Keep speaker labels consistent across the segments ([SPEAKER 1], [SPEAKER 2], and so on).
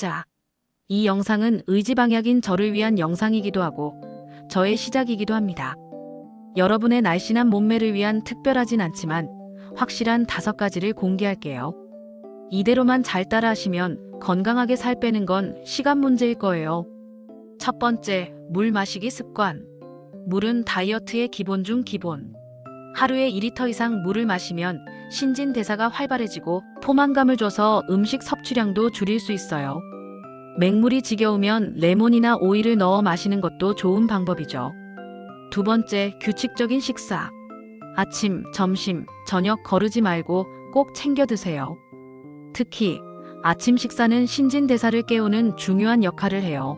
[SPEAKER 1] 시작자. 이 영상은 의지방약인 저를 위한 영상이기도 하고 저의 시작이기도 합니다. 여러분의 날씬한 몸매를 위한 특별하진 않지만 확실한 다섯 가지를 공개할게요. 이대로만 잘 따라하시면 건강하게 살 빼는 건 시간 문제일 거예요. 첫 번째, 물 마시기 습관. 물은 다이어트의 기본 중 기본. 하루에 2리터 이상 물을 마시면 신진대사가 활발해지고 포만감을 줘서 음식 섭취량도 줄일 수 있어요. 맹물이 지겨우면 레몬이나 오이를 넣어 마시는 것도 좋은 방법이죠. 두 번째, 규칙적인 식사. 아침, 점심, 저녁 거르지 말고 꼭 챙겨 드세요. 특히 아침 식사는 신진대사를 깨우는 중요한 역할을 해요.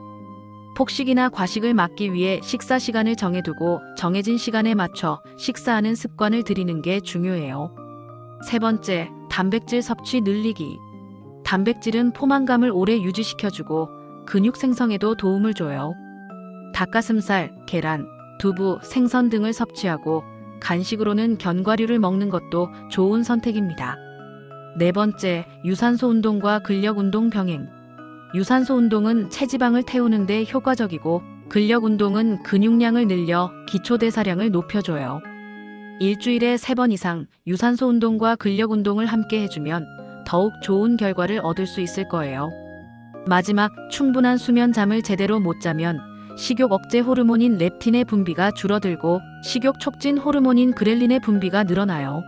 [SPEAKER 1] 폭식이나 과식을 막기 위해 식사 시간을 정해두고 정해진 시간에 맞춰 식사하는 습관을 들이는 게 중요해요. 세 번째, 단백질 섭취 늘리기. 단백질은 포만감을 오래 유지시켜주고 근육 생성에도 도움을 줘요. 닭가슴살, 계란, 두부, 생선 등을 섭취하고 간식으로는 견과류를 먹는 것도 좋은 선택입니다. 네 번째, 유산소 운동과 근력 운동 병행. 유산소 운동은 체지방을 태우는데 효과적이고 근력 운동은 근육량을 늘려 기초 대사량을 높여줘요. 일주일에 세 번 이상 유산소 운동과 근력 운동을 함께 해주면 더욱 좋은 결과를 얻을 수 있을 거예요. 마지막, 충분한 수면 잠을 제대로 못 자면 식욕 억제 호르몬인 렙틴의 분비가 줄어들고 식욕 촉진 호르몬인 그렐린의 분비가 늘어나요.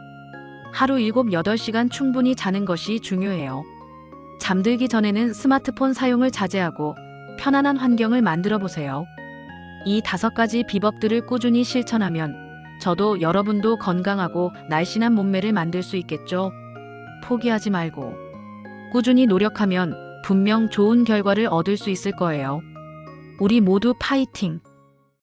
[SPEAKER 1] 하루 7, 8시간 충분히 자는 것이 중요해요. 잠들기 전에는 스마트폰 사용을 자제하고 편안한 환경을 만들어 보세요. 이 다섯 가지 비법들을 꾸준히 실천하면 저도 여러분도 건강하고 날씬한 몸매를 만들 수 있겠죠? 포기하지 말고 꾸준히 노력하면 분명 좋은 결과를 얻을 수 있을 거예요. 우리 모두 파이팅!